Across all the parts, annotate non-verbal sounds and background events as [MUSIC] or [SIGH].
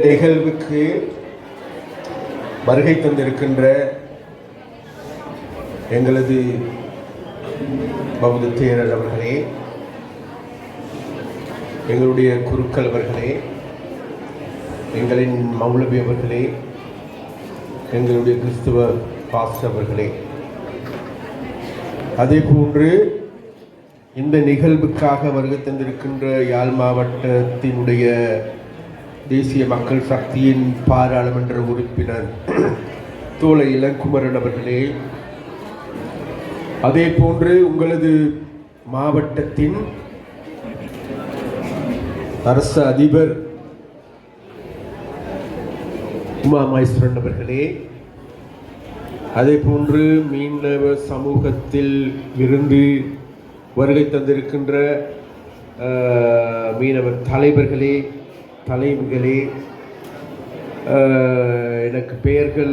நிகழ்வுக்கு வருகை தந்திருக்கின்ற எங்களது பௌத்த தேரர் அவர்களே எங்களுடைய குருக்கள் அவர்களே எங்களின் மௌலவி அவர்களே எங்களுடைய கிறிஸ்துவ பாஸ்டர் அவர்களே. அதே போன்று இந்த நிகழ்வுக்காக வருகை தந்திருக்கின்ற யாழ் மாவட்டத்தினுடைய தேசிய மக்கள் சக்தியின் பாராளுமன்ற உறுப்பினர் [CLEARS THROAT] தோலை இளங்குமரன் அவர்களே அதே போன்று உங்களது மாவட்டத்தின் அரசு அதிபர் உமா மகேஸ்வரன் அவர்களே அதே போன்று மீனவ சமூகத்தில் இருந்து வருகை தந்திருக்கின்ற மீனவர் தலைவர்களே தலைவிகளே எனக்கு பெயர்கள்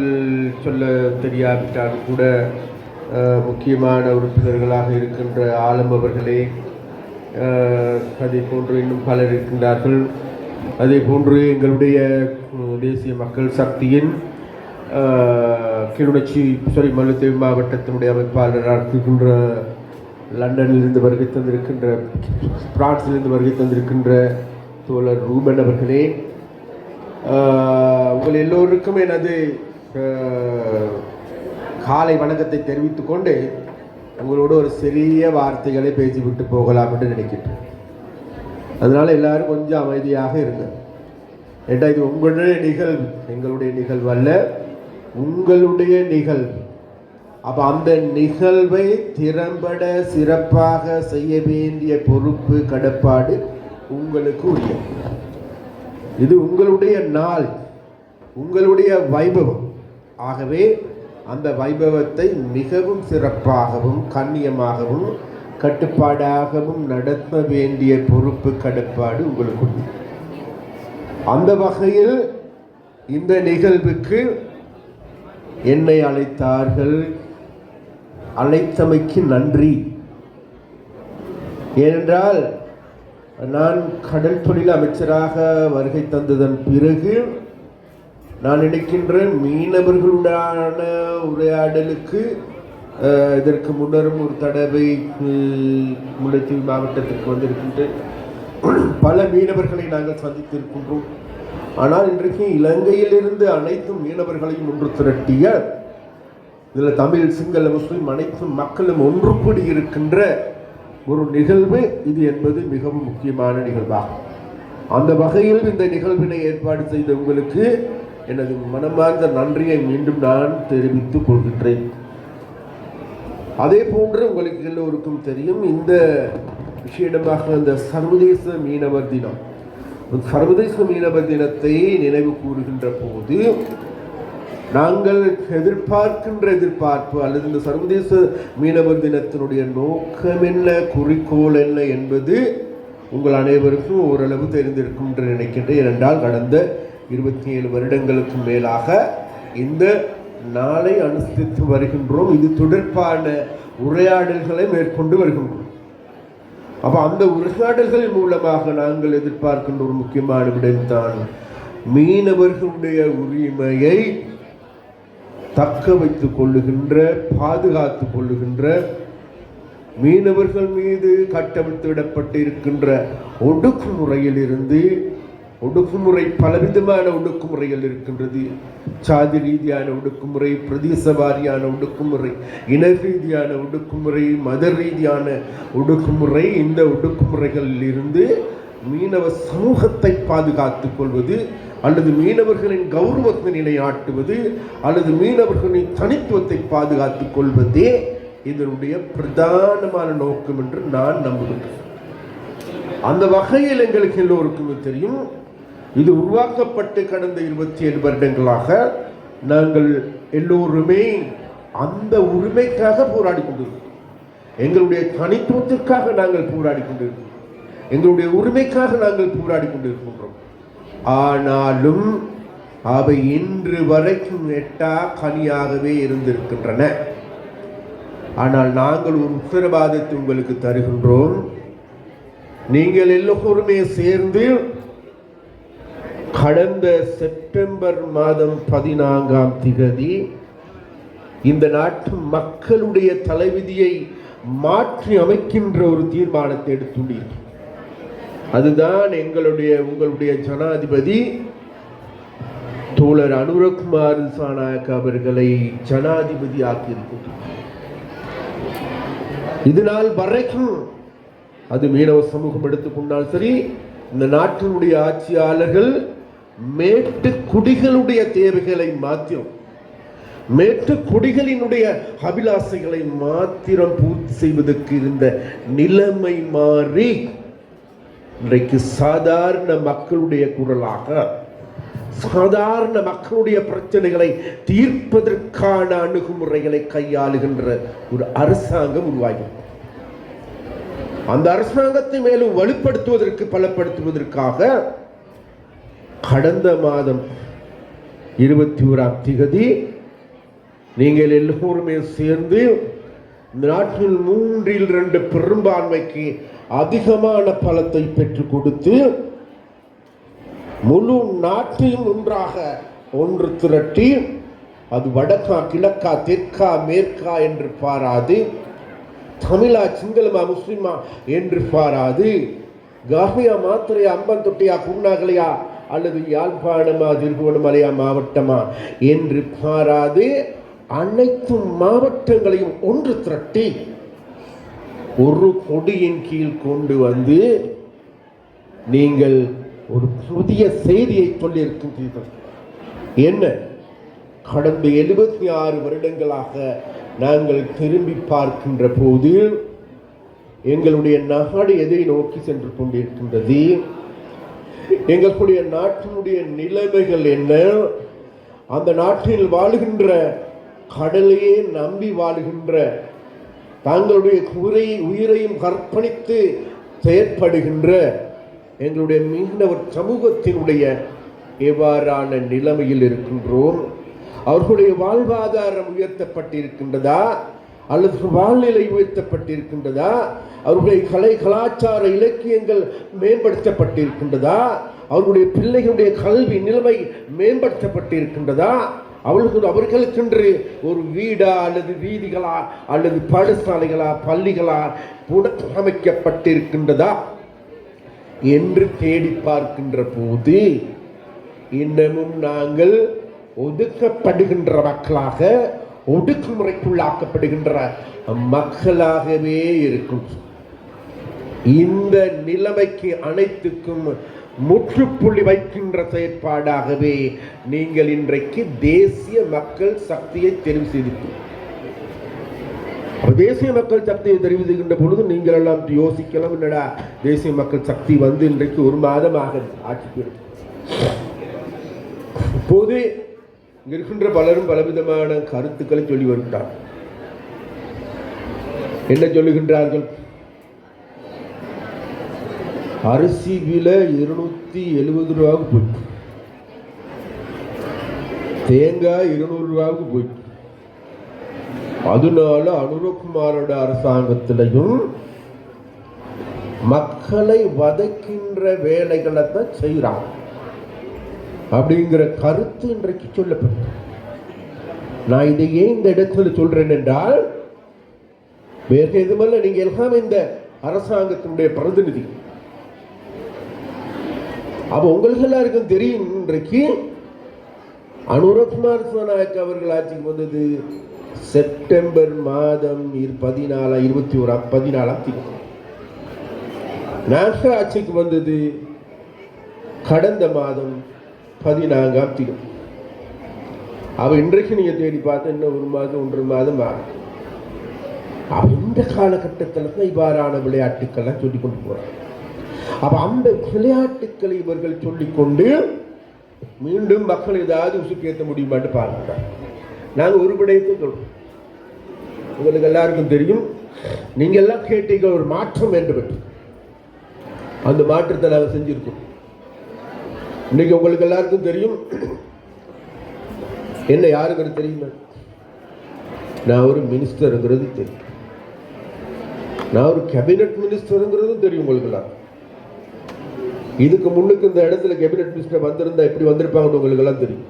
சொல்ல தெரியாவிட்டால் கூட முக்கியமான உறுப்பினர்களாக இருக்கின்ற ஆலம் அவர்களே அதே போன்று இன்னும் பலர் இருக்கின்றார்கள். அதே போன்று எங்களுடைய தேசிய மக்கள் சக்தியின் கிளிநொச்சி சாரி மல்லுத்தீவு மாவட்டத்தினுடைய அமைப்பாளராக இருக்கின்ற லண்டனிலிருந்து வருகை தந்திருக்கின்ற பிரான்சிலிருந்து வருகை தந்திருக்கின்ற தோழர் ரூபன் அவர்களே உங்கள் எல்லோருக்கும் எனது காலை வணக்கத்தை தெரிவித்து கொண்டு உங்களோட ஒரு சிறிய வார்த்தைகளை பேசிவிட்டு போகலாம் என்று நினைக்கின்றேன். அதனால் எல்லாரும் கொஞ்சம் அமைதியாக இருங்க. ஏட்டா இது உங்களுடைய நிகழ்வு? எங்களுடைய நிகழ்வு அல்ல உங்களுடைய நிகழ்வு. அப்போ அந்த நிகழ்வை திறம்பட சிறப்பாக செய்ய வேண்டிய பொறுப்பு கடப்பாடு உங்களுக்கு உரிய இது உங்களுடைய நாள் உங்களுடைய வைபவம். ஆகவே அந்த வைபவத்தை மிகவும் சிறப்பாகவும் கண்ணியமாகவும் கட்டுப்பாடாகவும் நடத்த வேண்டிய பொறுப்பு கட்டுப்பாடு உங்களுக்கு உண்டு அந்த வகையில் இந்த நிகழ்வுக்கு என்னை அழைத்தார்கள். அழைத்தமைக்கு நன்றி. ஏனென்றால் நான் கடல் தொழில் அமைச்சராக வருகை தந்ததன் பிறகு நான் நினைக்கின்ற மீனவர்களுடான உரையாடலுக்கு இதற்கு முன்னரும் ஒரு தடவை முல்லைத்தீவு மாவட்டத்திற்கு வந்திருக்கின்றேன். பல மீனவர்களை நாங்கள் சந்தித்திருக்கின்றோம். ஆனால் இன்றைக்கு இலங்கையிலிருந்து அனைத்து மீனவர்களையும் ஒன்று திரட்டிய இதில் தமிழ் சிங்கள முஸ்லீம் அனைத்து மக்களும் ஒன்று கூடி இருக்கின்ற ஒரு நிகழ்வு இது என்பது மிகவும் முக்கியமான நிகழ்வாகும். அந்த வகையில் இந்த நிகழ்வினை ஏற்பாடு செய்த உங்களுக்கு எனது மனமார்ந்த நன்றியை மீண்டும் நான் தெரிவித்துக் கொள்கின்றேன். அதே போன்று உங்களுக்கு எல்லோருக்கும் தெரியும் இந்த விஷயமாக இந்த சர்வதேச மீனவர் தினம் சர்வதேச மீனவர் தினத்தை நினைவு கூறுகின்ற போது நாங்கள் எதிர்பார்க்கின்ற எதிர்பார்ப்பு அல்லது இந்த சர்வதேச மீனவர் தினத்தினுடைய நோக்கம் என்ன குறிக்கோள் என்ன என்பது உங்கள் அனைவருக்கும் ஓரளவு தெரிந்திருக்கும் என்று நினைக்கின்றேன். ஏனென்றால் கடந்த இருபத்தி ஏழு வருடங்களுக்கு மேலாக இந்த நாளை அனுசரித்து வருகின்றோம். இது தொடர்பான உரையாடல்களை மேற்கொண்டு வருகின்றோம். அப்போ அந்த உரையாடல்கள் மூலமாக நாங்கள் எதிர்பார்க்கின்ற ஒரு முக்கியமான விடம்தான் மீனவர்களுடைய உரிமையை தக்க வைத்து கொள்ளுகின்ற பாதுகாத்து கொள்ளுகின்ற மீனவர்கள் மீது கட்டவிழ்த்து விடப்பட்டிருக்கின்ற ஒடுக்குமுறையில் இருந்து ஒடுக்குமுறை பலவிதமான ஒடுக்குமுறைகள் இருக்கின்றது. சாதி ரீதியான ஒடுக்குமுறை பிரதேச வாரியான ஒடுக்குமுறை இன ரீதியான ஒடுக்குமுறை மத ரீதியான ஒடுக்குமுறை இந்த ஒடுக்குமுறைகளில் இருந்து மீனவ சமூகத்தை பாதுகாத்துக் கொள்வது அல்லது மீனவர்களின் கௌரவத்தை நிலையாட்டுவது அல்லது மீனவர்களின் தனித்துவத்தை பாதுகாத்துக் கொள்வதே இதனுடைய பிரதானமான நோக்கம் என்று நான் நம்புகின்றேன். அந்த வகையில் எங்களுக்கு எல்லோருக்குமே தெரியும். இது உருவாக்கப்பட்டு கடந்த இருபத்தி ஏழு வருடங்களாக நாங்கள் எல்லோருமே அந்த உரிமைக்காக போராடி கொண்டிருக்கிறோம். எங்களுடைய தனித்துவத்திற்காக நாங்கள் போராடி கொண்டிருக்கிறோம். எங்களுடைய உரிமைக்காக நாங்கள் போராடி கொண்டிருக்கின்றோம். ஆனாலும் அவை இன்று வரைக்கும் எட்டா கனியாகவே இருந்திருக்கின்றன. ஆனால் நாங்கள் ஒரு உத்தரவாதத்தை உங்களுக்கு தருகின்றோம். நீங்கள் எல்லோருமே சேர்ந்து கடந்த செப்டம்பர் மாதம் பதினான்காம் திகதி இந்த நாட்டு மக்களுடைய தலைவிதியை மாற்றி அமைக்கின்ற ஒரு தீர்மானத்தை எடுத்துள்ளீர்கள். அதுதான் எங்களுடைய உங்களுடைய ஜனாதிபதி தோழர் அனுரகுமார் சாநாயக் அவர்களை ஜனாதிபதி ஆக்கியிருக்கிறார். இதனால் வரைக்கும் அது மீனவ சமூகம் எடுத்துக்கொண்டால் சரி இந்த நாட்டினுடைய ஆட்சியாளர்கள் மேட்டு குடிகளுடைய தேவைகளை மாத்திரம் மேட்டு குடிகளினுடைய அபிலாசைகளை மாத்திரம் பூர்த்தி செய்வதற்கு இருந்த நிலைமை மாறி இன்றைக்கு சாதாரண மக்களுடைய குரலாக சாதாரண மக்களுடைய பிரச்சனைகளை தீர்ப்பதற்கான அணுகுமுறைகளை கையாளுகின்ற ஒரு அரசாங்கம் உருவாகிறது. அந்த அரசாங்கத்தை மேலும் வலுப்படுத்துவதற்கு பலப்படுத்துவதற்காக கடந்த மாதம் இருபத்தி ஓராம் திகதி நீங்கள் எல்லோருமே சேர்ந்து நாட்டில் மூன்றில் ரெண்டு பெரும்பான்மைக்கு அதிகமான பலத்தை பெற்றுக் கொடுத்து முழு நாட்டையும் ஒன்றாக ஒன்று திரட்டி அது வடக்கா கிழக்கா தெற்கா மேற்கா என்று பாராது தமிழா சிங்களமா முஸ்லிமா என்று பாராது காமியா மாத்திரையா அம்பன் தொட்டியா குருணாகலையா அல்லது யாழ்ப்பாணமா திருகோணமலையா மாவட்டமா என்று பாராது அனைத்து மாவட்டங்களையும் ஒன்று திரட்டி ஒரு கொடியின் கீழ் கொண்டு வந்து நீங்கள் ஒரு புதிய செய்தியை சொல்லியிருக்கின்றீர்கள். என்ன? கடந்த எழுபத்தி ஆறு வருடங்களாக நாங்கள் திரும்பி பார்க்கின்ற போது எங்களுடைய நாடு எதை நோக்கி சென்று கொண்டிருக்கின்றது? எங்களுடைய நாட்டினுடைய நிலைமைகள் என்ன? அந்த நாட்டில் வாழுகின்ற கடலையே நம்பி வாழுகின்ற தங்களுடைய உரை உயிரையும் கற்பணித்து செயற்படுகின்ற எங்களுடைய மீனவர் சமூகத்தினுடைய எவ்வாறான நிலைமையில் இருக்கின்றோம்? அவர்களுடைய வாழ்வாதாரம் உயர்த்தப்பட்டிருக்கின்றதா? அல்லது வாழ்நிலை உயர்த்தப்பட்டிருக்கின்றதா? அவர்களுடைய கலை கலாச்சார இலக்கியங்கள் மேம்படுத்தப்பட்டிருக்கின்றதா? அவர்களுடைய பிள்ளைகளுடைய கல்வி நிலைமை மேம்படுத்தப்பட்டிருக்கின்றதா? அவளுக்கு அவர்களுக்கென்று ஒரு வீடா அல்லது வீதிகளா அல்லது பாடசாலைகளா பள்ளிகளா அமைக்கப்பட்டிருக்கின்றதா என்று தேடி பார்க்கின்ற போது இன்னமும் நாங்கள் ஒதுக்கப்படுகின்ற மக்களாக ஒடுக்குமுறைக்குள்ளாக்கப்படுகின்ற மக்களாகவே இருக்கும். இந்த நிலைமைக்கு அனைத்துக்கும் முற்றுப்புள்ளி வைக்கின்ற செயற்பாடாகவே நீங்கள் இன்றைக்கு தேசிய மக்கள் சக்தியை தெரிவு செய்தீர்கள் தேசிய மக்கள் சக்தியை தெரிவு செய்கின்ற பொழுது நீங்கள் எல்லாம் யோசிக்கலாம் என்னடா தேசிய மக்கள் சக்தி வந்து இன்றைக்கு ஒரு மாதமாக ஆட்சி இருக்கு. இப்போது இங்க இருக்கின்ற பலரும் பலவிதமான கருத்துக்களை சொல்லி வருகிறார் என்ன சொல்லுகின்றார்கள்? அரிசி விலை இருநூத்தி எழுபது ரூபாவுக்கு போயிட்டு. தேங்காய் இருநூறு ரூபாவுக்கு போயிட்டு. அதனால அனுரகுமாரோட அரசாங்கத்திலையும் மக்களை வதைக்கின்ற வேலைகளை தான் செய்கிறாங்க அப்படிங்கிற கருத்து இன்றைக்கு சொல்லப்பட்டது. நான் இதை ஏன் இந்த இடத்துல சொல்றேன் என்றால் வேற எதுமல்ல நீங்கள் எல்லாம் இந்த அரசாங்கத்தினுடைய பிரதிநிதி. அப்ப உங்களுக்கு எல்லாருக்கும் தெரியும் இன்றைக்கு அனுரகுமார் சிவநாயக் அவர்கள் ஆட்சிக்கு வந்தது செப்டம்பர் மாதம் பதினாலா இருபத்தி ஓராம் பதினாலாம் தேதி. நாச ஆட்சிக்கு வந்தது கடந்த மாதம் பதினான்காம் தேதி. அவ இன்றைக்கு நீங்க தேடி பார்த்தா இன்னும் ஒரு மாதம் ஒன்றரை மாதம் ஆகும். அவ இந்த காலகட்டத்தில் தான் இவ்வாறான விளையாட்டுக்கள்லாம் சொல்லி கொண்டு போறாங்க. அப்ப அந்த விளையாட்டு கருத்துக்களை இவர்கள் சொல்லிக்கொண்டு மீண்டும் மக்கள் ஏதாவது உசுக்கேற்ற முடியுமான்னு பாருங்க. நாங்க ஒரு விடயத்தை சொல்கிறோம் உங்களுக்கு எல்லாருக்கும் தெரியும் நீங்க எல்லாம் கேட்டீங்க ஒரு மாற்றம் வேண்டும் என்று அந்த மாற்றத்தை நாங்கள் செஞ்சுருக்கோம். இன்னைக்கு உங்களுக்கு எல்லாருக்கும் தெரியும் என்ன யாருங்கிறது தெரியுமா? நான் ஒரு மினிஸ்டருங்கிறது தெரியும். நான் ஒரு கேபினட் மினிஸ்டருங்கிறதும் தெரியும் உங்களுக்கு எல்லாம் இதுக்கு முன்னுக்கு இந்த இடத்துல கேபினட் மினிஸ்டர் வந்திருந்தா எப்படி வந்திருப்பாங்கன்னு உங்களுக்கு எல்லாம் தெரியும்.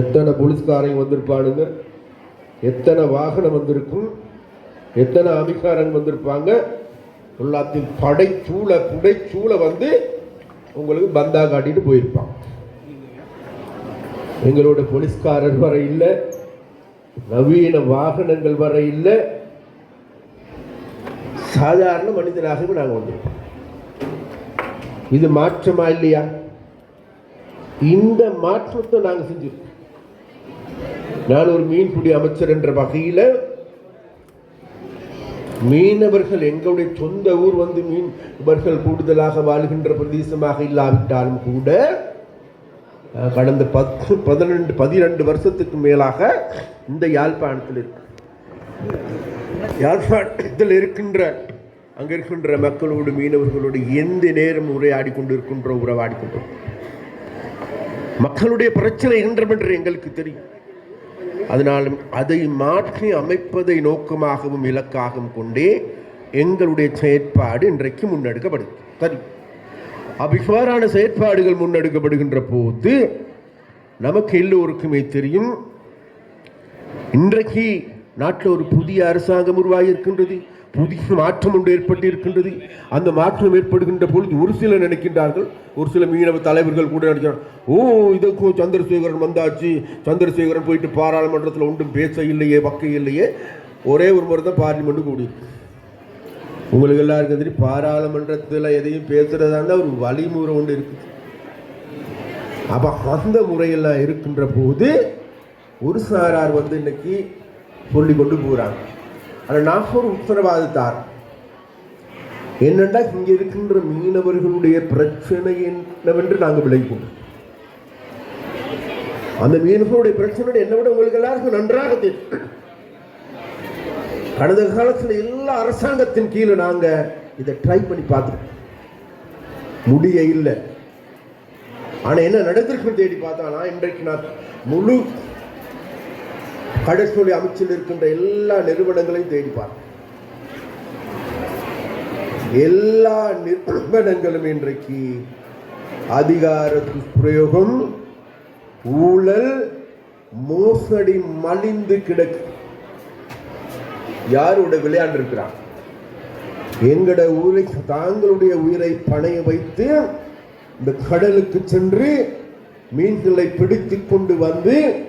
எத்தனை போலீஸ்காரங்க வந்திருப்பானுங்க எத்தனை வாகனம் வந்திருக்கும் எத்தனை அதிகாரங்க வந்திருப்பாங்க எல்லாத்தையும் படைச்சூளை புடைச்சூழ வந்து உங்களுக்கு பந்தா காட்டிட்டு போயிருப்பான். எங்களோட போலீஸ்காரர் வர இல்லை நவீன வாகனங்கள் வர இல்லை. சாதாரண மனிதனாகவே நாங்கள் வந்திருக்கோம். இது மாற்றமா இல்லையா? இந்த மாற்றத்தை நாங்கள் செஞ்சிருக்கோம். நான் ஒரு மீன்பிடி அமைச்சர் என்ற வகையில் மீனவர்கள் எங்களுடைய சொந்த ஊர் வந்து மீனவர்கள் கூடுதலாக வாழ்கின்ற பிரதேசமாக இல்லாவிட்டாலும் கூட கடந்த பத்து பதினெண்டு பதினெண்டு வருஷத்துக்கு மேலாக இந்த யாழ்ப்பாணத்தில் இருக்கு. யாழ்ப்பாணத்தில் இருக்கின்ற அங்க இருக்கின்ற மக்களோடு மீனவர்களோடு எந்த நேரம் உரையாடி கொண்டிருக்கின்றோம் உறவாடி கொண்டோம். மக்களுடைய பிரச்சனை என்றமென்று எங்களுக்கு தெரியும். அதனாலும் அதை மாற்றி அமைப்பதை நோக்கமாகவும் இலக்காகவும் கொண்டே எங்களுடைய செயற்பாடு இன்றைக்கு முன்னெடுக்கப்படுது சரி. அவ்வாறான செயற்பாடுகள் முன்னெடுக்கப்படுகின்ற போது நமக்கு எல்லோருக்குமே தெரியும் இன்றைக்கு நாட்டில் ஒரு புதிய அரசாங்கம் உருவாகி இருக்கின்றது புதிய மாற்றம் ஒன்று ஏற்பட்டு இருக்கின்றது அந்த மாற்றம் ஏற்படுகின்ற பொழுது ஒரு சிலர் நினைக்கின்றார்கள் ஒரு சில மீனவ தலைவர்கள் கூட நினைக்கிறார் ஓ இதற்கும் சந்திரசேகரன் வந்தாச்சு. சந்திரசேகரன் போயிட்டு பாராளுமன்றத்தில் ஒன்றும் பேச இல்லையே பக்க இல்லையே ஒரே ஒரு முறை தான் பார்லிமெண்ட்டு கூடியிருக்கு உங்களுக்கு எல்லாருக்கும் தெரியும் பாராளுமன்றத்தில் எதையும் பேசுறதா இருந்தால் ஒரு வழிமுறை ஒன்று இருக்குது. அப்போ அந்த முறையெல்லாம் இருக்கின்ற போது ஒரு சாரார் வந்து இன்னைக்கு சொல்லி கொண்டு போகிறாங்க ஆனால் நாகூர் ஒரு உத்தரவாதத்தார். என்னண்டா இங்கே இருக்கின்ற மீனவர்களுடைய பிரச்சனை என்னவென்று நாங்கள் விளைவோம் அந்த மீனவர்களுடைய பிரச்சனை என்ன விட உங்களுக்கு எல்லாருக்கும் நன்றாக தெரியும். கடந்த காலத்தில் எல்லா அரசாங்கத்தின் கீழே நாங்கள் இதை ட்ரை பண்ணி பார்த்துருக்கோம் முடிய இல்லை. ஆனால் என்ன நடந்திருக்குன்னு தேடி பார்த்தானா இன்றைக்கு நான் முழு கடற்கொலை அமைச்சில் இருக்கின்ற எல்லா நிறுவனங்களையும் தேடி எல்லா நிறுவனங்களும் இன்றைக்கு அதிகார துஷ்பிரயோகம் ஊழல் மோசடி மலிந்து கிடக்கு. யாரோட விளையாண்டு இருக்கிறான் எங்கட ஊரை தாங்களுடைய உயிரை பணைய வைத்து இந்த கடலுக்கு சென்று மீன்களை பிடித்து கொண்டு வந்து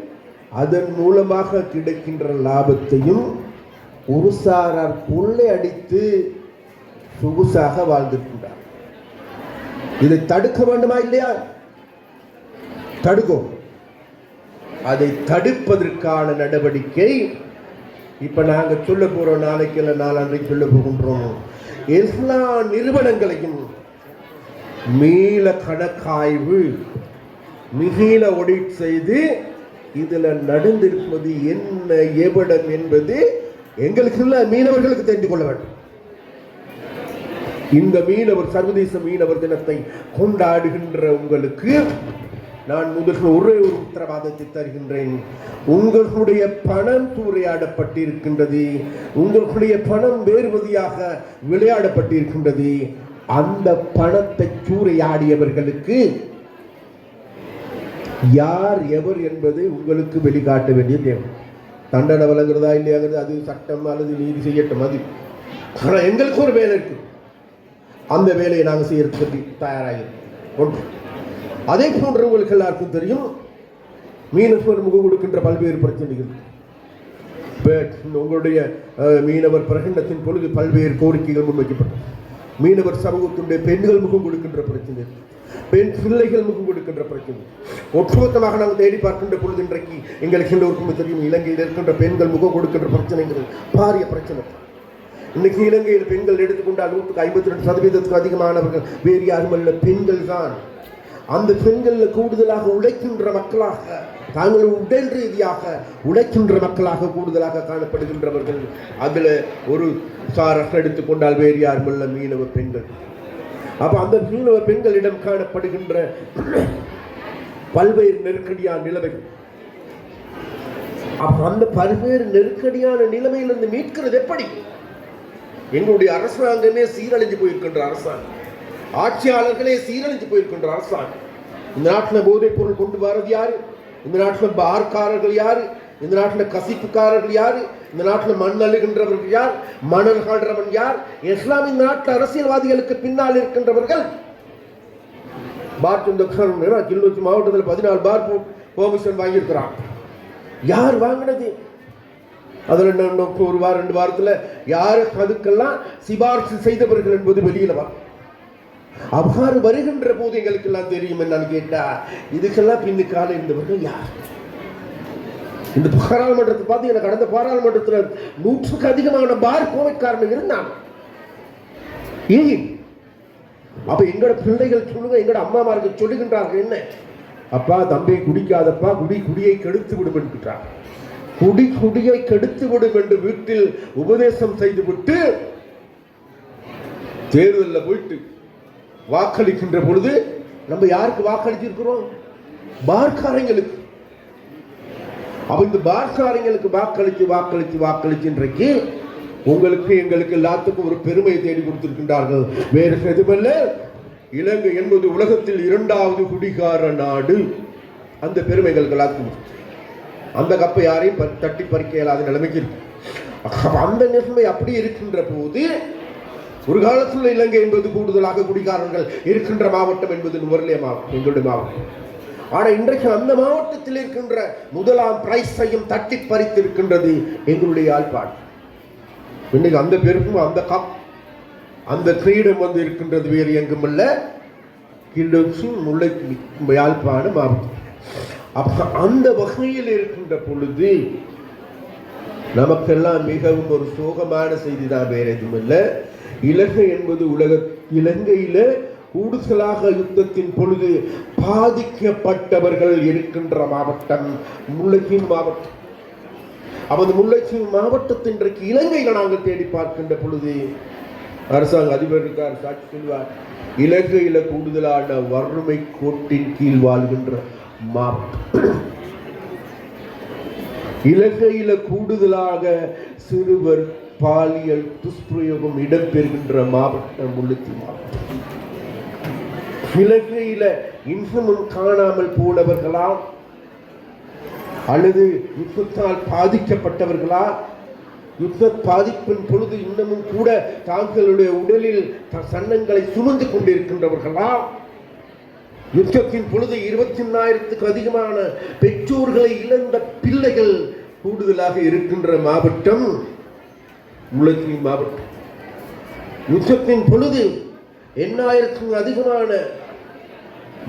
அதன் மூலமாக கிடைக்கின்ற லாபத்தையும் ஒரு சாரார் கொள்ளை அடித்து சொகுசாக வாழ்ந்திருக்கின்றார். இதை தடுக்க வேண்டுமா இல்லையா? தடுக்கும். அதை தடுப்பதற்கான நடவடிக்கை இப்ப நாங்க சொல்ல போறோம் நாளைக்கு இல்லை நாளான்றைக்கு சொல்ல போகின்றோம். எல்லா நிறுவனங்களையும் மீள கணக்காய்வு மிகில ஒடிட் செய்து இதில் நடந்திருப்பது என்ன எவிடம் என்பது எங்களுக்கு மீனவர்களுக்கு தெரிந்து கொள்ள வேண்டும். இந்த மீனவர் சர்வதேச மீனவர் தினத்தை கொண்டாடுகின்ற உங்களுக்கு நான் முதல் ஒரே ஒரு உத்தரவாதத்தை தருகின்றேன். உங்களுடைய பணம் சூறையாடப்பட்டிருக்கின்றது உங்களுடைய பணம் வேறுபதியாக விளையாடப்பட்டிருக்கின்றது. அந்த பணத்தை சூறையாடியவர்களுக்கு யார் எவர் என்பது உங்களுக்கு வெளிக்காட்ட வேண்டிய தேவை. தண்டனை வழங்குறதா இல்லையாங்கிறது அது சட்டம் அல்லது நீதி செய்யட்டும் அது. ஆனால் எங்களுக்கு ஒரு வேலை இருக்கு. அந்த வேலையை நாங்கள் செய்யறதுக்கு தயாராக ஒன்று அதே போன்று உங்களுக்கு எல்லாருக்கும் தெரியும் மீனவர் முகம் கொடுக்கின்ற பல்வேறு பிரச்சனைகள். உங்களுடைய மீனவர் பிரகடனத்தின் பொழுது பல்வேறு கோரிக்கைகள் முன்வைக்கப்பட்டது. மீனவர் சமூகத்தினுடைய பெண்கள் முகம் கொடுக்கின்ற பிரச்சனை. பெண் பிள்ளைகள் முகம் கொடுக்கின்ற பிரச்சனை. ஒட்டுமொத்தமாக நாங்கள் தேடி பார்க்கின்ற பொழுது இன்றைக்கு எங்களுக்கு எல்லோருக்கும் தெரியும் இலங்கையில் இருக்கின்ற பெண்கள் முகம் கொடுக்கின்ற பிரச்சனைங்கிறது பாரிய பிரச்சனை. இன்னைக்கு இலங்கையில் பெண்கள் எடுத்துக்கொண்டால் நூற்றுக்கு ஐம்பத்தி ரெண்டு சதவீதத்துக்கு அதிகமானவர்கள் வேறு யாரும் அல்ல பெண்கள் தான் அந்த பெண்களில் கூடுதலாக உழைக்கின்ற மக்களாக தாங்கள் உடல் ரீதியாக உழைக்கின்ற மக்களாக கூடுதலாக காணப்படுகின்றவர்கள். அதில் ஒரு சாராக எடுத்துக்கொண்டால் வேறு யாரும் அல்ல மீனவ பெண்கள். அப்போ அந்த மீனவ பெண்களிடம் காணப்படுகின்ற பல்வேறு நெருக்கடியான நிலைமைகள். அப்ப அந்த பல்வேறு நெருக்கடியான நிலைமையிலிருந்து மீட்கிறது எப்படி? எங்களுடைய அரசாங்கமே சீரழிஞ்சு போயிருக்கின்ற அரசாங்கம். ஆட்சியாளர்களே சீரழிஞ்சு போயிருக்கின்ற அரசாங்கம். இந்த நாட்டில் போதைப் பொருள் கொண்டு வரது யாரு? இந்த நாட்டில் பார்க்காரர்கள் யார்? இந்த நாட்டில் கசிப்புக்காரர்கள் யார்? இந்த நாட்டில் மண் அழுகின்றவர்கள் யார்? மணல் யார்? எஸ்லாம் இந்த நாட்டில் அரசியல்வாதிகளுக்கு பின்னால் இருக்கின்றவர்கள். பார் கிள்ளூச்சி மாவட்டத்தில் பதினாலு பார் பெர்மிஷன் வாங்கியிருக்கிறான். யார் வாங்கினது? அதில் ஒரு வாரம் ரெண்டு வாரத்தில் யார் அதுக்கெல்லாம் சிபார்சு செய்தவர்கள் என்பது வெளியில் வரும் அவ்வாறு வருகின்ற போது எங்களுக்கு எல்லாம் தெரியும் என்னன்னு கேட்டா இதுக்கெல்லாம் பின்னுக்கால இருந்தவர்கள் யார்? இந்த பாராளுமன்றத்தை பார்த்து எனக்கு கடந்த பாராளுமன்றத்தில் நூற்றுக்கு அதிகமான பார் கோவைக்காரன் இருந்தான் ஏன்? அப்ப எங்களோட பிள்ளைகள் சொல்லுங்க எங்களோட அம்மாமார்கள் சொல்லுகின்றார்கள் என்ன? அப்பா தம்பி குடிக்காதப்பா குடி குடியை கெடுத்து விடும் என்கிறார் குடி குடியை கெடுத்து விடும் என்று வீட்டில் உபதேசம் செய்துவிட்டு தேர்தலில் போயிட்டு வாக்களிக்கின்ற பொழுது நம்ம யாருக்கு வாக்களிச்சிருக்கிறோம் பார்க்காரங்களுக்கு. அப்ப இந்த பார்க்காரங்களுக்கு வாக்களித்து வாக்களித்து வாக்களித்து இன்றைக்கு உங்களுக்கு எங்களுக்கு எல்லாத்துக்கும் ஒரு பெருமையை தேடி கொடுத்திருக்கின்றார்கள். வேறு எதுவல்ல இலங்கை என்பது உலகத்தில் இரண்டாவது குடிகார நாடு. அந்த பெருமைகளுக்கு எல்லாத்துக்கும் அந்த கப்பை யாரையும் தட்டி பறிக்க இயலாத நிலைமைக்கு இருக்கு. அந்த நிலைமை அப்படி இருக்கின்ற போது ஒரு காலத்தில் இலங்கை என்பது கூடுதலாக குடிகாரர்கள் இருக்கின்ற மாவட்டம் என்பது நுவர்லிய மாவட்டம் எங்களுடைய மாவட்டம். ஆனால் இன்றைக்கு அந்த மாவட்டத்தில் இருக்கின்ற முதலாம் பிரைஸையும் தட்டி பறித்திருக்கின்றது எங்களுடைய யாழ்ப்பாணம் இன்னைக்கு அந்த பெருப்பும் அந்த கப் அந்த கிரீடம் வந்து இருக்கின்றது வேறு எங்குமல்ல கிளிநொச்சி முல்லை யாழ்ப்பாடு மாவட்டம். அப்ப அந்த வகையில் இருக்கின்ற பொழுது நமக்கெல்லாம் மிகவும் ஒரு சோகமான செய்தி தான் வேற எதுவும் இல்லை. இலங்கை என்பது உலக இலங்கையில கூடுதலாக யுத்தத்தின் பொழுது பாதிக்கப்பட்டவர்கள் இருக்கின்ற மாவட்டம் முல்லைத்தீவு மாவட்டம். அவன் முல்லைத்தீவு மாவட்டத்தின் இன்றைக்கு இலங்கையில நாங்கள் தேடி பார்க்கின்ற பொழுது அரசாங்க அதிபர் இருக்கார் சாட்சி சொல்வார் இலங்கையில கூடுதலான வறுமை கோட்டின் கீழ் வாழ்கின்ற மாவட்டம். இலங்கையில கூடுதலாக சிறுவர் பாலியல் துஷ்பிரயோகம் இடம்பெறுகின்ற மாவட்டம் முல்லைத்தீவு மாவட்டம் இலங்கையில் இன்னமும் காணாமல் போனவர்களா அல்லது யுத்தத்தால் பாதிக்கப்பட்டவர்களா? யுத்த பாதிப்பின் பொழுது இன்னமும் கூட தாங்களுடைய உடலில் சன்னங்களை சுமந்து கொண்டிருக்கின்றவர்களா? யுத்தத்தின் பொழுது இருபத்தி நாயிரத்துக்கு அதிகமான பெற்றோர்களை இழந்த பிள்ளைகள் கூடுதலாக இருக்கின்ற மாவட்டம் முல்லைத்தீவு மாவட்டம் யுத்தத்தின் பொழுது எண்ணாயிரத்துக்கும் அதிகமான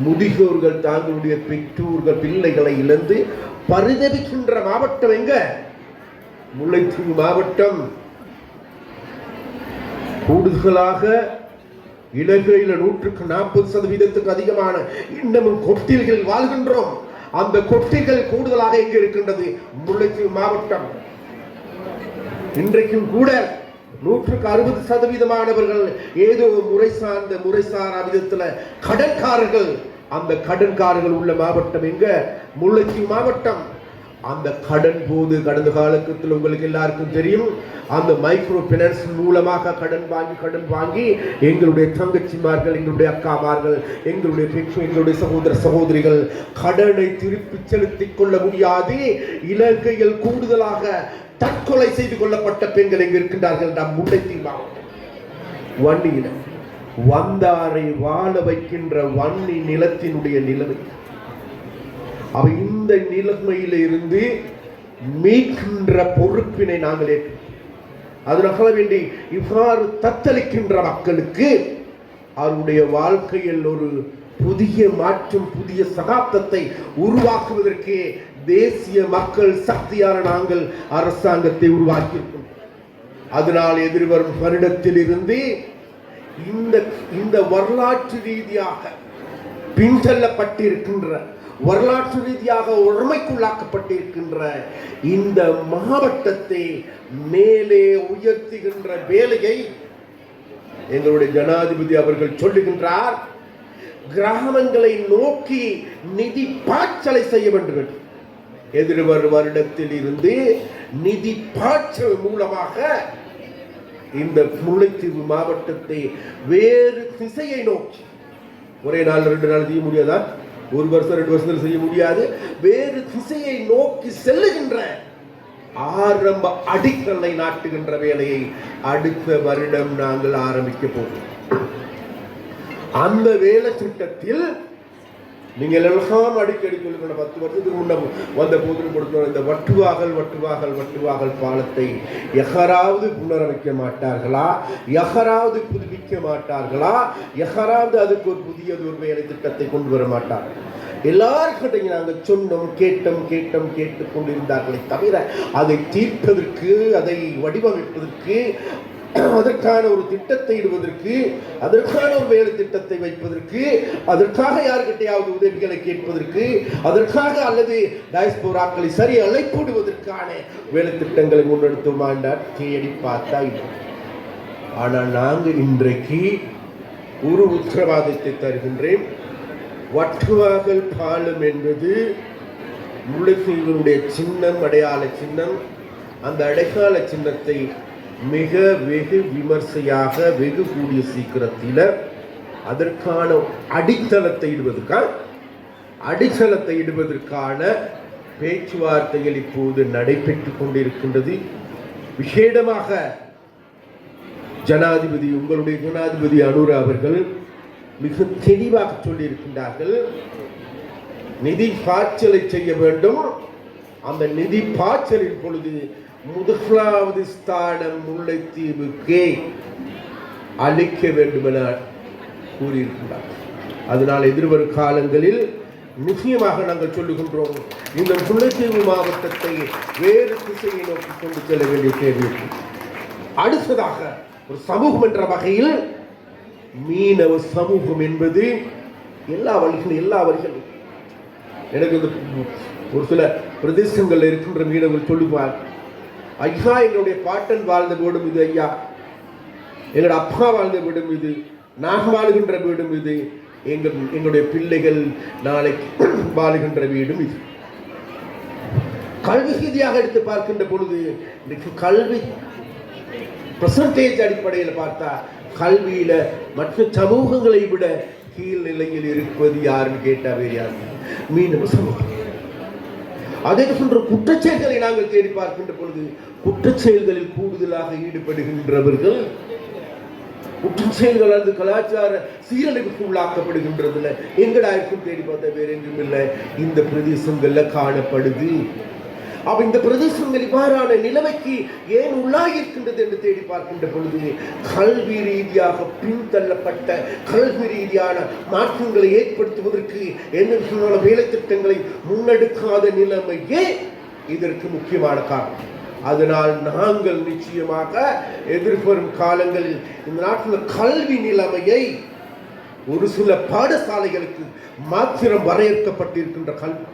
முதியோர்கள் தாங்களுடைய பெற்றோர்கள் பிள்ளைகளை இழந்து பரிதவிக்கின்ற மாவட்டம் எங்க? முல்லைத்தீவு மாவட்டம். கூடுதலாக இலங்கையில் நூற்றுக்கு நாற்பது சதவீதத்துக்கு அதிகமான இன்னமும் கொட்டில்கள் வாழ்கின்றோம். அந்த கொட்டில்கள் கூடுதலாக எங்க இருக்கின்றது? முல்லைத்தீவு மாவட்டம். இன்றைக்கும் கூட நூற்றுக்கு அறுபது சதவீதமானவர்கள் ஏதோ முறை சார்ந்த முறை சாரா விதத்துல கடன்காரர்கள் அந்த கடன்காரர்கள் உள்ள மாவட்டம் எங்க? முல்லைத்தீவு மாவட்டம். அந்த கடன் போது கடந்த காலத்தில் உங்களுக்கு எல்லாருக்கும் தெரியும் அந்த மைக்ரோ பினான்ஸ் மூலமாக கடன் வாங்கி கடன் வாங்கி எங்களுடைய தங்கச்சிமார்கள் எங்களுடைய அக்காமார்கள் எங்களுடைய பெற்று எங்களுடைய சகோதர சகோதரிகள் கடனை திருப்பி செலுத்திக் கொள்ள முடியாது. இலங்கையில் கூடுதலாக தற்கொலை செய்து கொள்ளப்பட்ட பெண்கள் எங்க இருக்கின்றார்கள்? நாம் முல்லைத்தீவு மாவட்டம். வன்னியில வந்தாரை வாழ வைக்கின்ற வன்னி நிலத்தினுடைய நிலைமை. அவ இந்த நிலைமையிலிருந்து மீட்கின்ற பொறுப்பினை நாங்கள் ஏற்று. அதனால வேண்டி இவ்வாறு தத்தளிக்கின்ற மக்களுக்கு அவருடைய வாழ்க்கையில் ஒரு புதிய மாற்றம் புதிய சகாப்தத்தை உருவாக்குவதற்கு தேசிய மக்கள் சக்தியான நாங்கள் அரசாங்கத்தை உருவாக்கியிருக்கோம். அதனால் எதிர்வரும் வருடத்தில் இருந்து இந்த இந்த வரலாற்று ரீதியாக பின்தள்ளப்பட்டிருக்கின்ற வரலாற்று ரீதியாக ஒருமைக்குள்ளாக்கப்பட்டிருக்கின்ற இந்த மாவட்டத்தை மேலே உயர்த்துகின்ற வேலையை எங்களுடைய ஜனாதிபதி அவர்கள் சொல்லுகின்றார். கிராமங்களை நோக்கி நிதி பாய்ச்சலை செய்ய வேண்டும் என்று. வருடத்தில் இருந்து நிதி பாய்ச்சல் மூலமாக இந்த முல்லைத்தீவு மாவட்டத்தை வேறு திசையை நோக்கி. ஒரே நாள் ரெண்டு நாள் செய்ய முடியாதா? ஒரு வருஷம் ரெண்டு வருஷத்தில் செய்ய முடியாது. வேறு திசையை நோக்கி செல்லுகின்ற ஆரம்ப அடிக்கல்லை நாட்டுகின்ற வேலையை அடுத்த வருடம் நாங்கள் ஆரம்பிக்க போகிறோம். அந்த வேலை திட்டத்தில் நீங்கள் எல்லாம் அடிக்கடி சொல்லுங்கள் பத்து வருஷத்துக்கு முன்ன வந்த போதிலும் கொடுத்தோம் இந்த வட்டுவாகல் வட்டுவாகல் வட்டுவாகல் பாலத்தை எகராவது புனரமைக்க மாட்டார்களா? எகராவது புதுப்பிக்க மாட்டார்களா? எகராவது அதுக்கு ஒரு புதியது ஒரு வேலை திட்டத்தை கொண்டு வர மாட்டார்கள் எல்லார்கிட்டையும் நாங்கள் சொன்னோம் கேட்டோம் கேட்டோம் கேட்டு கொண்டிருந்தார்களே தவிர அதை தீர்ப்பதற்கு அதை வடிவமைப்பதற்கு அதற்கான ஒரு திட்டத்தை இடுவதற்கு அதற்கான ஒரு வேலை திட்டத்தை வைப்பதற்கு அதற்காக யார்கிட்டையாவது உதவிகளை கேட்பதற்கு அதற்காக அல்லது டயஸ்போராக்களை சரி அழைப்பிடுவதற்கான வேலை திட்டங்களை முன்னெடுத்தோமா என்றால் தேடி பார்த்தா ஆனால் நாங்கள் இன்றைக்கு ஒரு உத்தரவாதத்தை தருகின்றேன். வட்டுவாகல் பாலம் என்பது முல்லைத்தீவினுடைய சின்னம் அடையாள சின்னம். அந்த அடையாள சின்னத்தை மிக வெகு விமர்சையாக வெகு கூடிய சீக்கிரத்தில் அதற்கான அடித்தளத்தை இடுவதற்கான அடித்தளத்தை இடுவதற்கான பேச்சுவார்த்தைகள் இப்போது நடைபெற்று கொண்டிருக்கின்றது. விசேடமாக ஜனாதிபதி உங்களுடைய ஜனாதிபதி அனுரா அவர்கள் மிக தெளிவாக சொல்லியிருக்கின்றார்கள். நிதி பாய்ச்சலை செய்ய வேண்டும். அந்த நிதி பாய்ச்சலின் பொழுது முதலாவது ஸ்தானம் முல்லைத்தீவுக்கே அளிக்க வேண்டும் என கூறியிருக்கிறார். அதனால் எதிர்வரும் காலங்களில் முக்கியமாக நாங்கள் சொல்லுகின்றோம் இந்த முல்லைத்தீவு மாவட்டத்தை வேறு திசையை நோக்கி கொண்டு செல்ல வேண்டிய தேவை அடுத்ததாக ஒரு சமூகம் என்ற வகையில் மீனவ சமூகம் என்பது எல்லா வழிகளும் எல்லா வழிகளும் எனக்கு இந்த ஒரு சில பிரதேசங்களில் இருக்கின்ற மீனவர்கள் சொல்லுவார் ஐயா எங்களுடைய பாட்டன் வாழ்ந்த வீடும் இது ஐயா. எங்களோட அப்பா வாழ்ந்த வீடும் இது நான் வாழுகின்ற வீடும் இது எங்கள் எங்களுடைய பிள்ளைகள் நாளைக்கு [CLEARS THROAT] வாழுகின்ற வீடும் இது. கல்வி ரீதியாக எடுத்து பார்க்கின்ற பொழுது இன்றைக்கு கல்வி பர்சன்டேஜ் அடிப்படையில் பார்த்தா கல்வியில மற்ற சமூகங்களை விட கீழ் நிலையில் இருப்பது யாருன்னு கேட்டா வேறு யாரு மீண்டும் சமூகம். அதே போன்ற குற்றச்செயல்களை நாங்கள் தேடி பார்க்கின்ற பொழுது குற்றச்செயல்களில் கூடுதலாக ஈடுபடுகின்றவர்கள் குற்றச்செயல்கள் அல்லது கலாச்சார சீரழிவுக்கு உள்ளாக்கப்படுகின்றதுல எங்கடா இருக்கும் தேடி பார்த்தா வேற எங்கும் இல்லை. இந்த பிரதேசங்கள்ல காணப்படுது. அப்ப இந்த பிரதேசங்கள் இவ்வாறான நிலைமைக்கு ஏன் உள்ளாகியிருக்கின்றது என்று தேடி பார்க்கின்ற பொழுது கல்வி ரீதியாக பின்தள்ளப்பட்ட கல்வி ரீதியான மாற்றங்களை ஏற்படுத்துவதற்கு என்ன விதமான வேலை திட்டங்களை முன்னெடுக்காத நிலைமையே இதற்கு முக்கியமான காரணம். அதனால் நாங்கள் நிச்சயமாக எதிர்வரும் காலங்களில் இந்த நாட்டில் கல்வி நிலைமையை ஒரு சில பாடசாலைகளுக்கு மாத்திரம் வரையறுக்கப்பட்டிருக்கின்ற கல்வி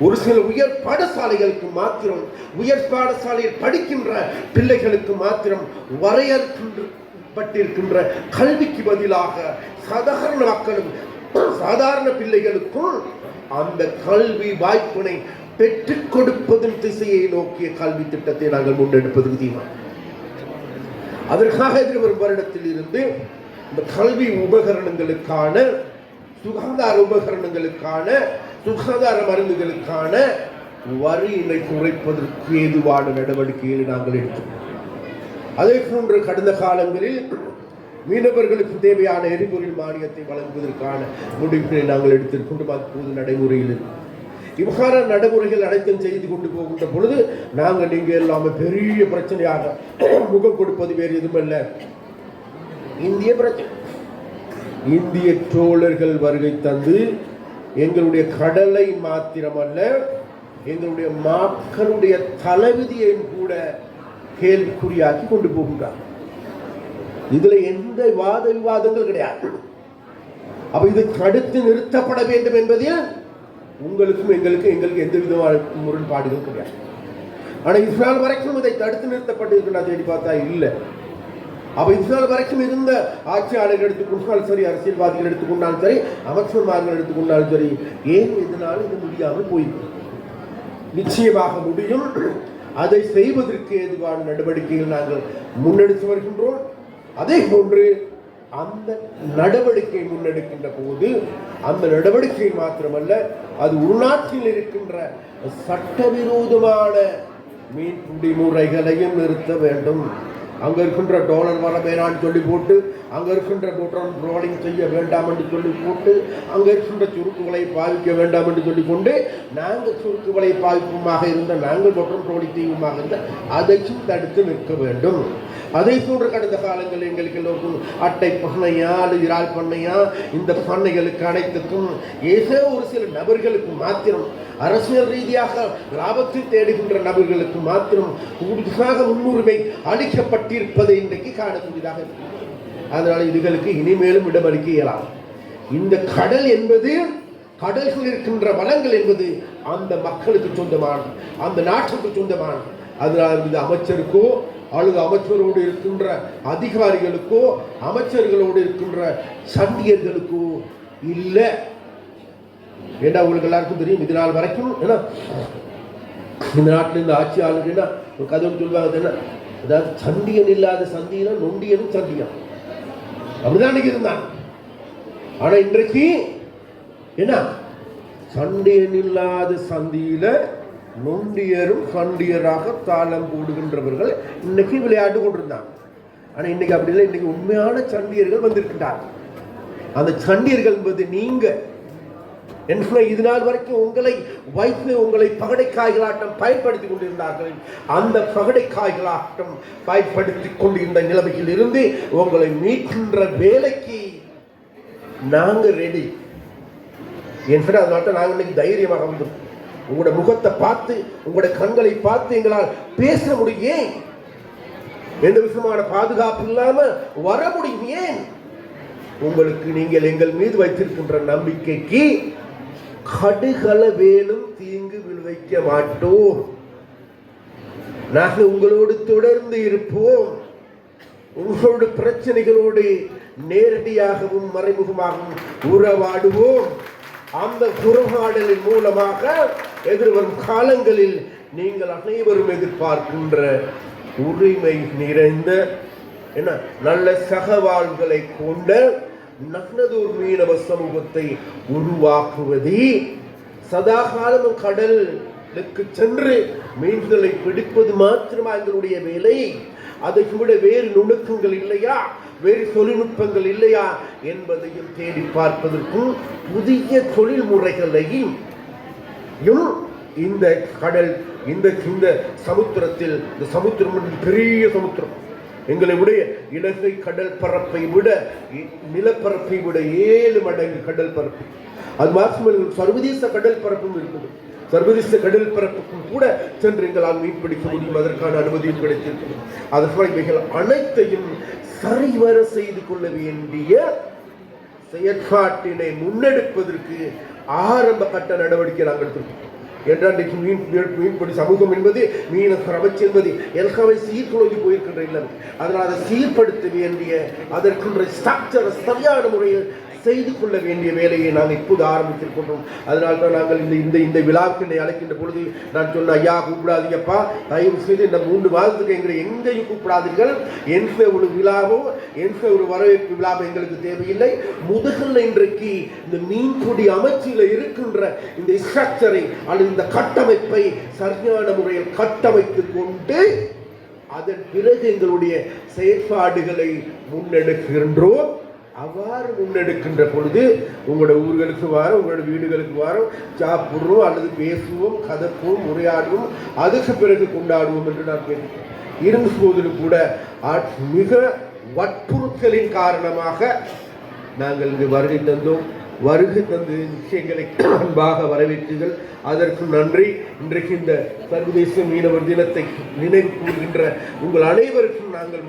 ஒரு சில உயர் பாடசாலைகளுக்கு மாத்திரம் உயர் பாடசாலையில் படிக்கின்ற பிள்ளைகளுக்கு மாத்திரம் வரையறுக்கின்றப்பட்டிருக்கின்ற கல்விக்கு பதிலாக சாதாரண மக்களும் சாதாரண பிள்ளைகளுக்கும் அந்த கல்வி வாய்ப்பினை பெற்றுக் கொடுப்பதன் திசையை நோக்கிய கல்வி திட்டத்தை நாங்கள் முன்னெடுப்பது தீர்மானம் அதற்காக எதிர்வரும் வருடத்தில் இருந்து இந்த கல்வி உபகரணங்களுக்கான சுகாதார உபகரணங்களுக்கான சுகாதார மருந்துகளுக்கான வரியினை குறைப்பதற்கு ஏதுவான நடவடிக்கைகளை நாங்கள் எடுத்தோம் அதே போன்று கடந்த காலங்களில் மீனவர்களுக்கு தேவையான எரிபொருள் மானியத்தை வழங்குவதற்கான முடிவுகளை நாங்கள் எடுத்திருக்கின்றோம் அப்போது நடைமுறையில் இருக்கு. விவகார நடைமுறைகள் அனைத்தும் செய்து கொண்டு போகின்ற பொழுது நாங்கள் நீங்கள் எல்லாமே பெரிய பிரச்சனையாக [CLEARS THROAT] முகம் கொடுப்பது வேறு எதுவுமல்ல. இந்திய பிரச்சனை. இந்திய தோழர்கள் வருகை தந்து எங்களுடைய கடலை மாத்திரமல்ல எங்களுடைய மக்களுடைய தலைவிதியையும் கூட கேள்விக்குறியாக்கி கொண்டு போகின்றார். இதுல எந்த வாத விவாதங்கள் கிடையாது. அப்ப இது தடுத்து நிறுத்தப்பட வேண்டும் என்பதையும் உங்களுக்கும் எங்களுக்கும் எங்களுக்கு எந்த விதமான முரண்பாடுகள் கிடையாது. ஆனால் இஸ்ரால் வரைக்கும் இதை தடுத்து நிறுத்தப்பட்டிருக்கு தேடி பார்த்தா இல்லை. அப்போ இஸ்ரால் வரைக்கும் இருந்த ஆட்சியாளர்கள் எடுத்துக்கொண்டாலும் சரி அரசியல்வாதிகள் எடுத்துக்கொண்டாலும் சரி அமைச்சர்மார்கள் எடுத்துக்கொண்டாலும் சரி ஏன் இதனால இது முடியாமல் போயிருக்கு நிச்சயமாக முடியும். அதை செய்வதற்கு ஏதுவான நடவடிக்கைகள் நாங்கள் முன்னெடுத்து வருகின்றோம். அதே போன்று அந்த நடவடிக்கை முன்னெடுக்கின்ற போது அந்த நடவடிக்கை மாத்திரமல்ல அது உள்நாட்டில் இருக்கின்ற சட்டவிரோதமான மீன் குடிமுறைகளையும் நிறுத்த வேண்டும். அங்க இருக்கின்ற டோலர் வர வேணான்னு சொல்லி போட்டு அங்க இருக்கின்ற பொட்ரோல் ரோலிங் செய்ய வேண்டாம் என்று சொல்லி போட்டு அங்க இருக்கின்ற சுருக்குகளை பாவிக்க வேண்டாம் என்று சொல்லி கொண்டு நாங்கள் சுருக்குகளை பாவிப்புமாக இருந்த நாங்கள் பொட்ரோல் ரோலிங் செய்யுமாக இருந்த அதையும் தடுத்து நிற்க வேண்டும். அதை போன்ற கடந்த காலங்கள் எங்களுக்கு எல்லோருக்கும் அட்டை பண்ணையா அல்லது இறால் பண்ணையா? இந்த பண்ணைகளுக்கு அனைத்துக்கும் ஏதோ ஒரு சில நபர்களுக்கு மாத்திரம் அரசியல் ரீதியாக லாபத்தை தேடுகின்ற நபர்களுக்கு மாத்திரம் கூடுதலாக முன்னுரிமை அளிக்கப்பட்டிருப்பதை இன்றைக்கு காணக்கூடியதாக அதனால் இதுகளுக்கு இனிமேலும் இடமளிக்க இயலாது. இந்த கடல் என்பது கடல்கள் இருக்கின்ற வளங்கள் என்பது அந்த மக்களுக்கு சொந்தமானது அந்த நாட்டுக்கு சொந்தமானது. அதனால் இது அமைச்சருக்கோ அல்லது அமைச்சரோடு இருக்கின்ற அதிகாரிகளுக்கோ அமைச்சர்களோடு இருக்கின்ற சண்டியர்களுக்கோ இல்லை. ஏண்டா உங்களுக்கு எல்லாருக்கும் தெரியும்? இது நாள் வரைக்கும் என்ன? இந்த நாட்டில் இந்த ஆட்சியாளர்கள் என்ன? ஒரு கதை ஒன்று சொல்லுவாங்க என்ன? அதாவது சண்டியன் இல்லாத சந்தியனா நொண்டியனும் சந்தியம் அப்படிதான் அன்னைக்கு இருந்தான் ஆனால் இன்றைக்கு என்ன? சண்டியன் இல்லாத சந்தியில் நொண்டியரும் சண்டியராக தாளம் போடுகின்றவர்கள் இன்னைக்கு விளையாட்டு கொண்டிருந்தாங்க ஆனால் இன்னைக்கு அப்படி இல்லை. இன்னைக்கு உண்மையான சண்டியர்கள் வந்திருக்கின்றார்கள் அந்த சண்டியர்கள் என்பது நீங்க. என்ன இது நாள் வரைக்கும் உங்களை வைத்து உங்களை பகடை காய்களாட்டம் பயன்படுத்தி கொண்டிருந்தார்கள். அந்த பகடை காய்களாட்டம் பயன்படுத்தி கொண்டிருந்த நிலைமையில் இருந்து உங்களை மீட்கின்ற வேலைக்கு நாங்கள் ரெடி என்று அதனால தான் நாங்கள் இன்னைக்கு தைரியமாக வந்தோம் உங்களோட முகத்தை பார்த்து உங்களோட கண்களை பார்த்து எங்களால் பேச முடியும் ஏன் எந்த விதமான பாதுகாப்பு இல்லாம வர முடியும் ஏன்? உங்களுக்கு நீங்கள் எங்கள் மீது வைத்திருக்கின்ற நம்பிக்கைக்கு கடுகள வேணும் தீங்கு விளைவிக்க மாட்டோம். நாங்கள் உங்களோடு தொடர்ந்து இருப்போம். உங்களோட பிரச்சனைகளோடு நேரடியாகவும் மறைமுகமாகவும் உறவாடுவோம். அந்த உறவாடலின் மூலமாக எதிர்வரும் காலங்களில் நீங்கள் அனைவரும் எதிர்பார்க்கின்ற உரிமை நிறைந்த என்ன நல்ல சகவாழ்களை கொண்ட நக்னதூர் மீனவ சமூகத்தை உருவாக்குவதே சதா காலமும் கடலுக்கு சென்று மீன்களை பிடிப்பது மாத்திரமா எங்களுடைய வேலை? அதை விட வேறு நுணுக்கங்கள் இல்லையா? வேறு தொழில்நுட்பங்கள் இல்லையா என்பதையும் தேடி பார்ப்பதற்கும் புதிய தொழில் முறைகளையும் இந்த கடல் இந்த இந்த சமுத்திரத்தில் இந்த சமுத்திரம் பெரிய சமுத்திரம். எங்களை விட இலங்கை கடல் பரப்பை விட நிலப்பரப்பை விட ஏழு மடங்கு கடல் பரப்பு. அது மாத்திரமல்ல சர்வதேச கடல் பரப்பும் இருக்குது. சர்வதேச கடல் பரப்புக்கும் கூட சென்று எங்களால் மீன்பிடிக்க முடியும். அதற்கான அனுமதியும் கிடைத்திருக்கிறது. அதற்கு இவைகள் அனைத்தையும் சரிவர செய்து கொள்ள வேண்டிய செயற்பாட்டினை முன்னெடுப்பதற்கு ஆரம்ப கட்ட நடவடிக்கை நாங்கள் எடுத்திருக்கோம். என்றால் இன்றைக்கு மீன் மீன்படி மீன்பிடி சமூகம் என்பது மீன பிரபச்சு என்பது எல்லாமே சீர்குலைந்து போயிருக்கின்ற இல்லை அதனால் அதை சீர்படுத்த வேண்டிய அதற்குன்ற ஸ்ட்ரக்சர் சரியான முறையில் செய்து கொள்ள வேண்டிய வேலையை நாங்கள் இப்போது ஆரம்பித்திருக்கின்றோம் அதனால் தான் நாங்கள் இந்த இந்த இந்த விழாவுக்கு என்னை அழைக்கின்ற பொழுது நான் சொன்ன ஐயா கூப்பிடாதீங்கப்பா. தயவு செய்து இந்த மூன்று மாதத்துக்கு எங்களை எங்கேயும் கூப்பிடாதீர்கள். எந்த ஒரு விழாவோ எந்த ஒரு வரவேற்பு விழாவோ எங்களுக்கு தேவையில்லை. முதல்ல இன்றைக்கு இந்த மீன்குடி அமைச்சில் இருக்கின்ற இந்த ஸ்ட்ரக்சரை அல்லது இந்த கட்டமைப்பை சரியான முறையில் கட்டமைத்து கொண்டு அதன் பிறகு எங்களுடைய செயற்பாடுகளை முன்னெடுக்கின்றோம். அவ்வாறு முன்னெடுக்கின்ற பொழுது உங்களோட ஊர்களுக்கு வாரம் உங்களோட வீடுகளுக்கு வாரம் சாப்பிட்றோம் அல்லது பேசுவோம் கதப்போம் உரையாடுவோம் அதுக்கு பிறகு கொண்டாடுவோம் என்று நான் கேட்டேன் இருந்த போதிலும் கூட மிக வற்புறுத்தலின் காரணமாக நாங்கள் இங்கு வருகை தந்தோம். வருகை தந்து விஷயங்களை அன்பாக வரவேற்றீர்கள். அதற்கு நன்றி. இன்றைக்கு இந்த சர்வதேச மீனவர் தினத்தை நினைவு கூறுகின்ற உங்கள் அனைவருக்கும் நாங்கள்